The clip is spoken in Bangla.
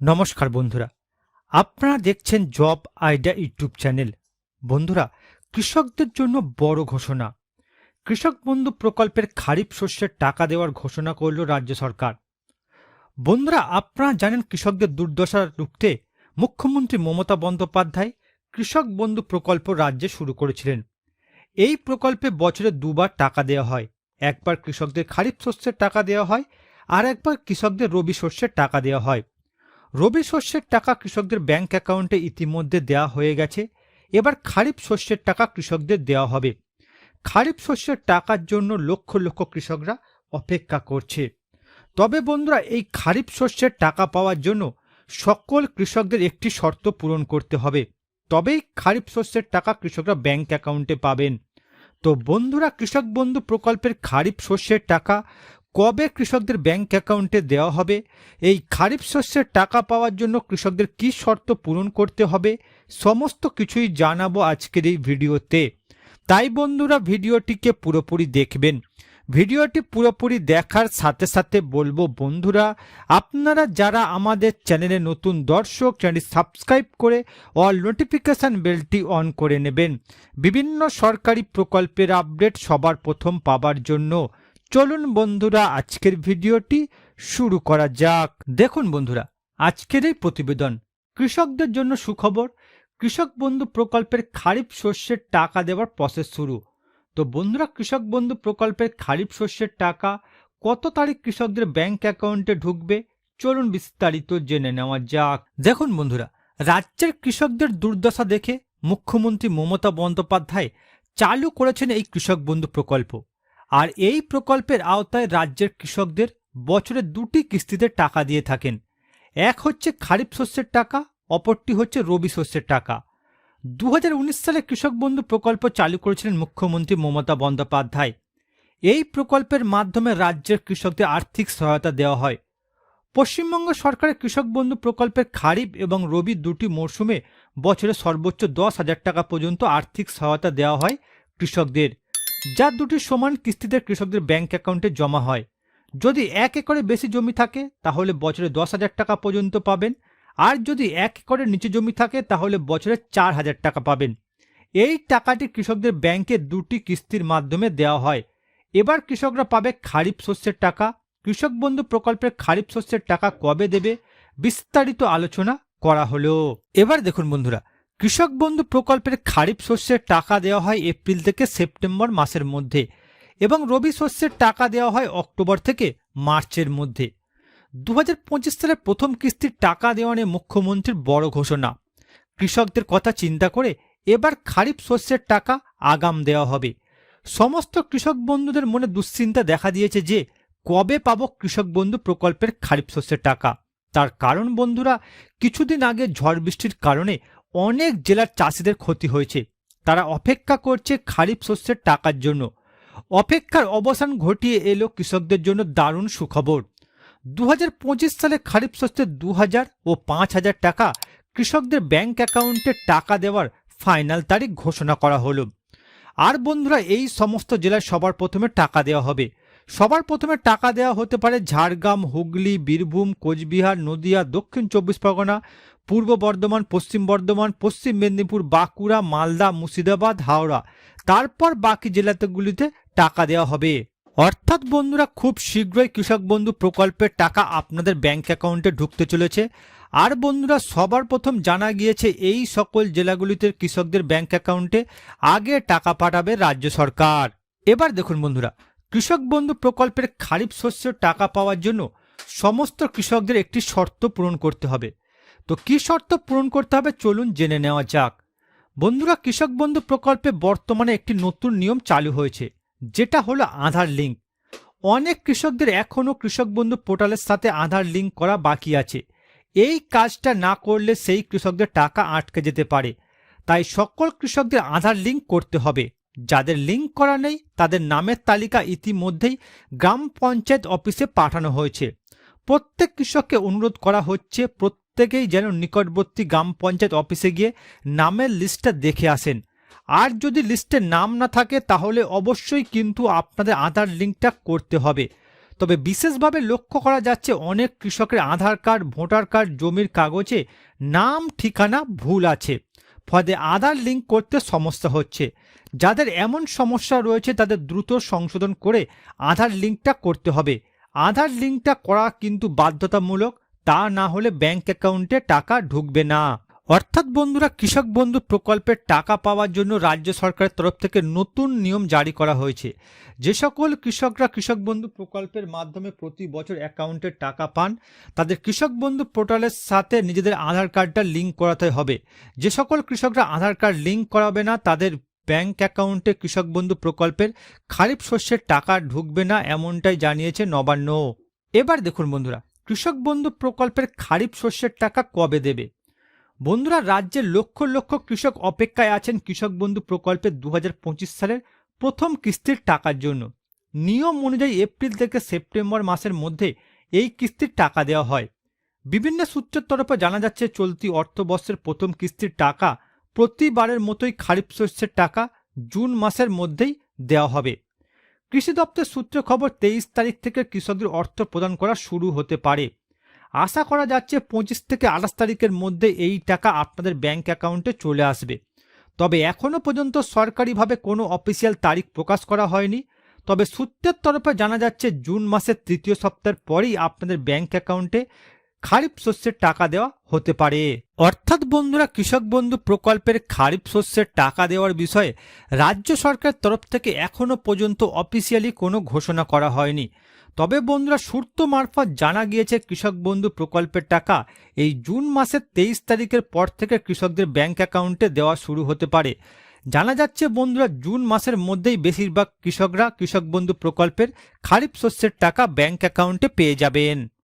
নমস্কার বন্ধুরা। আপনারা দেখছেন জব আইডিয়া ইউটিউব চ্যানেল। বন্ধুরা, কৃষকদের জন্য বড় ঘোষণা। কৃষক বন্ধু প্রকল্পের খারিফ শস্যের টাকা দেওয়ার ঘোষণা করল রাজ্য সরকার। বন্ধুরা, আপনারা জানেন কৃষকদের দুর্দশা রুখতে মুখ্যমন্ত্রী মমতা বন্দ্যোপাধ্যায় কৃষক বন্ধু প্রকল্প রাজ্যে শুরু করেছিলেন। এই প্রকল্পে বছরে দুবার টাকা দেওয়া হয়। একবার কৃষকদের খারিফ শস্যের টাকা দেওয়া হয় আর একবার কৃষকদের রবি শস্যের টাকা দেওয়া হয়। রবি শস্যের টাকা কৃষকদের ব্যাংক অ্যাকাউন্টে ইতিমধ্যে দেওয়া হয়ে গেছে। এবার খারিফ শস্যের টাকা কৃষকদের দেওয়া হবে। খারিফ শস্যের টাকার জন্য লক্ষ লক্ষ কৃষকরা অপেক্ষা করছে। তবে বন্ধুরা, এই খারিফ শস্যের টাকা পাওয়ার জন্য সকল কৃষকদের একটি শর্ত পূরণ করতে হবে। তবেই খারিফ শস্যের টাকা কৃষকরা ব্যাংক অ্যাকাউন্টে পাবেন। তো বন্ধুরা, কৃষক বন্ধু প্রকল্পের খারিফ শস্যের টাকা কবে কৃষকদের ব্যাংক অ্যাকাউন্টে দেওয়া হবে? এই খারিফ শস্যের টাকা পাওয়ার জন্য কৃষকদের কী শর্ত পূরণ করতে হবে? সমস্ত কিছুই জানাব আজকের এই ভিডিওতে। তাই বন্ধুরা, ভিডিওটিকে পুরোপুরি দেখবেন। ভিডিওটি পুরোপুরি দেখার সাথে সাথে বলব, বন্ধুরা, আপনারা যারা আমাদের চ্যানেলে নতুন দর্শক চ্যানেল সাবস্ক্রাইব করে অল নোটিফিকেশান বেলটি অন করে নেবেন। বিভিন্ন সরকারি প্রকল্পের আপডেট সবার প্রথম পাবার জন্য। চলুন বন্ধুরা, আজকের ভিডিওটি শুরু করা যাক। দেখুন বন্ধুরা, আজকের এই প্রতিবেদন। কৃষকদের জন্য সুখবর, কৃষক বন্ধু প্রকল্পের খারিফ শস্যের টাকা দেওয়ার প্রসেস শুরু। তো বন্ধুরা, কৃষক বন্ধু প্রকল্পের খারিফ শস্যের টাকা কত তারিখ কৃষকদের ব্যাংক অ্যাকাউন্টে ঢুকবে? চলুন বিস্তারিত জেনে নেওয়া যাক। দেখুন বন্ধুরা, রাজ্যের কৃষকদের দুর্দশা দেখে মুখ্যমন্ত্রী মমতা বন্দ্যোপাধ্যায় চালু করেছেন এই কৃষক বন্ধু প্রকল্প। আর এই প্রকল্পের আওতায় রাজ্যের কৃষকদের বছরে দুটি কিস্তিতে টাকা দিয়ে থাকেন। এক হচ্ছে খারিফ শস্যের টাকা, অপরটি হচ্ছে রবি শস্যের টাকা। দু হাজার উনিশ সালে কৃষক বন্ধু প্রকল্প চালু করেছিলেন মুখ্যমন্ত্রী মমতা বন্দ্যোপাধ্যায়। এই প্রকল্পের মাধ্যমে রাজ্যের কৃষকদের আর্থিক সহায়তা দেওয়া হয়। পশ্চিমবঙ্গ সরকারের কৃষক বন্ধু প্রকল্পের খারিফ এবং রবি দুটি মরশুমে বছরে সর্বোচ্চ দশ হাজার টাকা পর্যন্ত আর্থিক সহায়তা দেওয়া হয় কৃষকদের। যা দুটি সমান কিস্তিতে কৃষকদের ব্যাংক অ্যাকাউন্টে জমা হয়। যদি এক একরে বেশি জমি থাকে, তাহলে বছরে দশ হাজার টাকা পর্যন্ত পাবেন। আর যদি এক একরের নিচে জমি থাকে, তাহলে বছরে চার হাজার টাকা পাবেন। এই টাকাটি কৃষকদের ব্যাংকে দুটি কিস্তির মাধ্যমে দেওয়া হয়। এবার কৃষকরা পাবে খারিফ শস্যের টাকা। কৃষক বন্ধু প্রকল্পের খারিফ শস্যের টাকা কবে দেবে, বিস্তারিত আলোচনা করা হলো। এবার দেখুন বন্ধুরা কৃষক বন্ধু প্রকল্পের খারিফ শস্যের টাকা দেওয়া হয় এপ্রিল থেকে সেপ্টেম্বর মাসের মধ্যে এবং রবি শস্যের টাকা দেওয়া হয় অক্টোবর থেকে মার্চের মধ্যে। দু হাজার পঁচিশ সালের প্রথম কিস্তির টাকা দেওয়া নিয়ে মুখ্যমন্ত্রীর বড় ঘোষণা। কৃষকদের কথা চিন্তা করে এবার খারিফ শস্যের টাকা আগাম দেওয়া হবে। সমস্ত কৃষক বন্ধুদের মনে দুশ্চিন্তা দেখা দিয়েছে যে, কবে পাব কৃষক বন্ধু প্রকল্পের খারিফ শস্যের টাকা? তার কারণ বন্ধুরা, কিছুদিন আগে ঝড় বৃষ্টির কারণে অনেক জেলার চাষিদের ক্ষতি হয়েছে। তারা অপেক্ষা করছে খারিফ শস্যের টাকার জন্য। অপেক্ষার অবসান ঘটিয়ে এলো কৃষকদের জন্য দারুণ সুখবর। দু হাজার পঁচিশ সালে খারিফ শস্যের দু হাজার ও পাঁচ হাজার টাকা কৃষকদের ব্যাংক অ্যাকাউন্টে টাকা দেওয়ার ফাইনাল তারিখ ঘোষণা করা হলো। আর বন্ধুরা, এই সমস্ত জেলায় সবার প্রথমে টাকা দেওয়া হবে। সবার প্রথমে টাকা দেওয়া হতে পারে ঝাড়গ্রাম, হুগলি, বীরভূম, কোচবিহার, নদিয়া, দক্ষিণ চব্বিশ পরগনা, পূর্ব বর্ধমান, পশ্চিম বর্ধমান, পশ্চিম মেদিনীপুর, বাঁকুড়া, মালদা, মুর্শিদাবাদ, হাওড়া। তারপর বাকি জেলাতেগুলিতে টাকা দেওয়া হবে। অর্থাৎ বন্ধুরা, খুব শীঘ্রই কৃষক বন্ধু প্রকল্পের টাকা আপনাদের ব্যাংক অ্যাকাউন্টে ঢুকতে চলেছে। আর বন্ধুরা, সবার প্রথম জানা গিয়েছে এই সকল জেলাগুলিতে কৃষকদের ব্যাংক অ্যাকাউন্টে আগে টাকা পাঠাবে রাজ্য সরকার। এবার দেখুন বন্ধুরা কৃষক বন্ধু প্রকল্পের খারিফ শস্য টাকা পাওয়ার জন্য সমস্ত কৃষকদের একটি শর্ত পূরণ করতে হবে। তো কি শর্ত পূরণ করতে হবে চলুন জেনে নেওয়া যাক। বন্ধুরা, কৃষক বন্ধু প্রকল্পে বর্তমানে একটি নতুন নিয়ম চালু হয়েছে, যেটা হলো আধার লিঙ্ক। অনেক কৃষকদের এখনও কৃষক বন্ধু পোর্টালের সাথে আধার লিঙ্ক করা বাকি আছে। এই কাজটা না করলে সেই কৃষকদের টাকা আটকে যেতে পারে। তাই সকল কৃষকদের আধার লিঙ্ক করতে হবে। যাদের লিঙ্ক করা নেই, তাদের নামের তালিকা ইতিমধ্যেই গ্রাম পঞ্চায়েত অফিসে পাঠানো হয়েছে। প্রত্যেক কৃষককে অনুরোধ করা হচ্ছে প্রত্যেকেই যেন নিকটবর্তী গ্রাম পঞ্চায়েত অফিসে গিয়ে নামের লিস্টটা দেখে আসেন। আর যদি লিস্টে নাম না থাকে, তাহলে অবশ্যই কিন্তু আপনাদের আধার লিঙ্কটা করতে হবে। তবে বিশেষভাবে লক্ষ্য করা যাচ্ছে, অনেক কৃষকের আধার কার্ড, ভোটার কার্ড, জমির কাগজে নাম, ঠিকানা ভুল আছে। ফলে আধার লিঙ্ক করতে সমস্যা হচ্ছে। যাদের এমন সমস্যা রয়েছে, তাদের দ্রুত সংশোধন করে আধার লিঙ্কটা করতে হবে। আধার লিঙ্কটা করা কিন্তু বাধ্যতামূলক, তা না হলে ব্যাঙ্ক অ্যাকাউন্টে টাকা ঢুকবে না। অর্থাৎ বন্ধুরা, কৃষক বন্ধু প্রকল্পের টাকা পাওয়ার জন্য রাজ্য সরকারের তরফ থেকে নতুন নিয়ম জারি করা হয়েছে। যে সকল কৃষকরা কৃষক বন্ধু প্রকল্পের মাধ্যমে প্রতি বছর অ্যাকাউন্টে টাকা পান, তাদের কৃষক বন্ধু পোর্টালের সাথে নিজেদের আধার কার্ডটা লিঙ্ক করাতে হবে। যে সকল কৃষকরা আধার কার্ড লিঙ্ক করাবে না, তাদের ব্যাংক অ্যাকাউন্টে কৃষক বন্ধু প্রকল্পের খারিফ শস্যের টাকা ঢুকবে না, এমনটাই জানিয়েছে নবান্ন। এবার দেখুন বন্ধুরা, কৃষক বন্ধু প্রকল্পের খারিফ শস্যের টাকা কবে দেবে? বন্ধুরা রাজ্যের লক্ষ লক্ষ কৃষক অপেক্ষায় আছেন কৃষক বন্ধু প্রকল্পের দু হাজার পঁচিশ সালের প্রথম কিস্তির টাকার জন্য। নিয়ম অনুযায়ী এপ্রিল থেকে সেপ্টেম্বর মাসের মধ্যে এই কিস্তির টাকা দেওয়া হয়। বিভিন্ন সূত্রের তরফে জানা যাচ্ছে, চলতি অর্থবর্ষের প্রথম কিস্তির টাকা প্রতিবারের মতোই খারিফ শস্যের টাকা জুন মাসের মধ্যেই দেওয়া হবে। কৃষি দপ্তর সূত্রে খবর, তেইশ তারিখ থেকে কৃষকদের অর্থ প্রদান করা শুরু হতে পারে। আশা করা যাচ্ছে পঁচিশ থেকে আঠাশ তারিখের মধ্যে এই টাকা আপনাদের ব্যাংক অ্যাকাউন্টে চলে আসবে। তবে এখনও পর্যন্ত সরকারিভাবে কোনো অফিসিয়াল তারিখ প্রকাশ করা হয়নি। তবে সূত্রের তরফে জানা যাচ্ছে, জুন মাসের তৃতীয় সপ্তাহের পরেই আপনাদের ব্যাংক অ্যাকাউন্টে খারিফ শস্যের টাকা দেওয়া হতে পারে। অর্থাৎ বন্ধুরা, কৃষক বন্ধু প্রকল্পের খারিফ শস্যের টাকা দেওয়ার বিষয়ে রাজ্য সরকারের তরফ থেকে এখনও পর্যন্ত অফিসিয়ালি কোনো ঘোষণা করা হয়নি। তবে বন্ধুরা সূর্য মারফত জানা গিয়েছে কৃষক বন্ধু প্রকল্পের টাকা। এই জুন মাসের তেইশ তারিখের পর থেকে কৃষকদের ব্যাংক অ্যাকাউন্টে দেওয়া শুরু হতে পারে। জানা যাচ্ছে বন্ধুরা জুন মাসের মধ্যেই বেশিরভাগ কৃষকরা কৃষক বন্ধু প্রকল্পের খারিফ শস্যের টাকা ব্যাংক অ্যাকাউন্টে পেয়ে যাবেন।